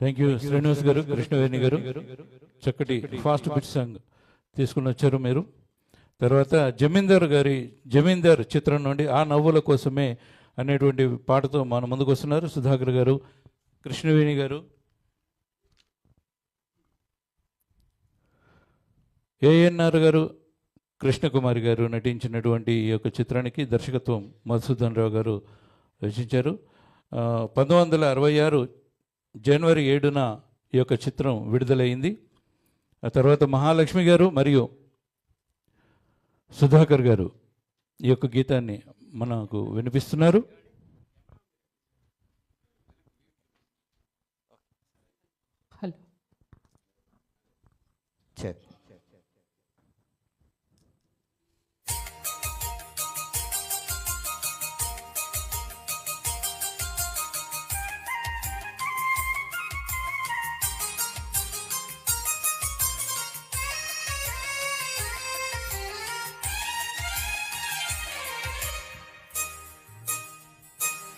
Thank you Srinivas గారు కృష్ణవేణి గారు. చక్కటి ఫాస్ట్ బిట్ సాంగ్ తీసుకుని వచ్చారు మీరు. తర్వాత జమీందార్ గారి జమీందార్ చిత్రం నుండి ఆ నవ్వుల కోసమే అనేటువంటి పాటతో మన ముందుకు వస్తున్నారు సుధాకర్ గారు కృష్ణవేణి గారు. ఏఎన్ఆర్ గారు కృష్ణకుమారి గారు నటించినటువంటి ఈ యొక్క చిత్రానికి దర్శకత్వం మధుసూదన్ రావు గారు రచించారు. పంతొమ్మిది వందల అరవై ఆరు జనవరి ఏడున ఈ యొక్క చిత్రం విడుదలైంది. ఆ తర్వాత మహాలక్ష్మి గారు మరియు సుధాకర్ గారు ఈ యొక్క గీతాన్ని మనకు వినిపిస్తున్నారు. హలో.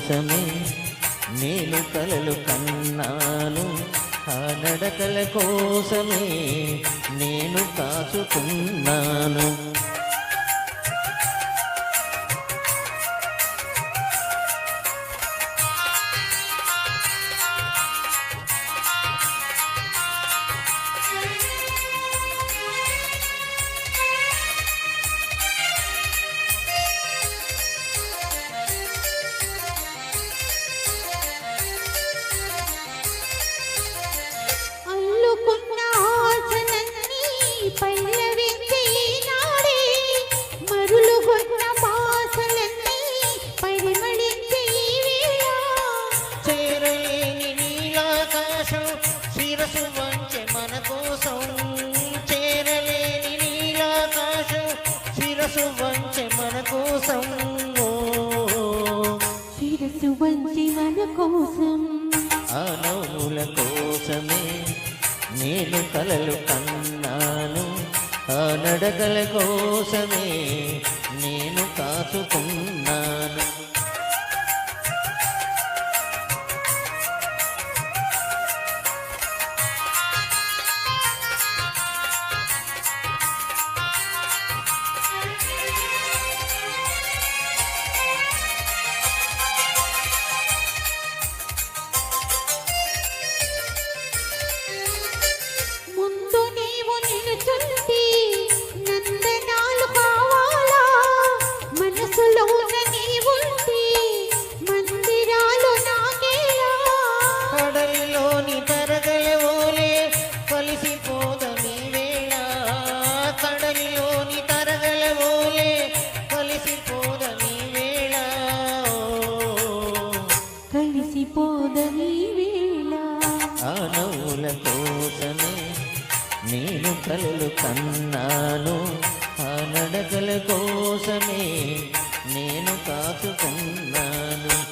కోసమే నేను కలలు కన్నాను. ఆ నడకల కోసమే నేను కాచుకున్నాను. శిరసు వంచె మన కోసం ఓ శిరసు వంచి మన కోసం ఆ నవ్వుల కోసమే నేను కలలు కన్నాను. ఆ నడకల కోసమే నేను కాచుకున్నాను. కలలు కన్నాను. ఆ నడకల కోసమే నేను కాచుకున్నాను.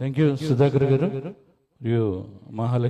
థ్యాంక్ యూ సుధాకర్ గారు. మరియు మహాలక్ష్మి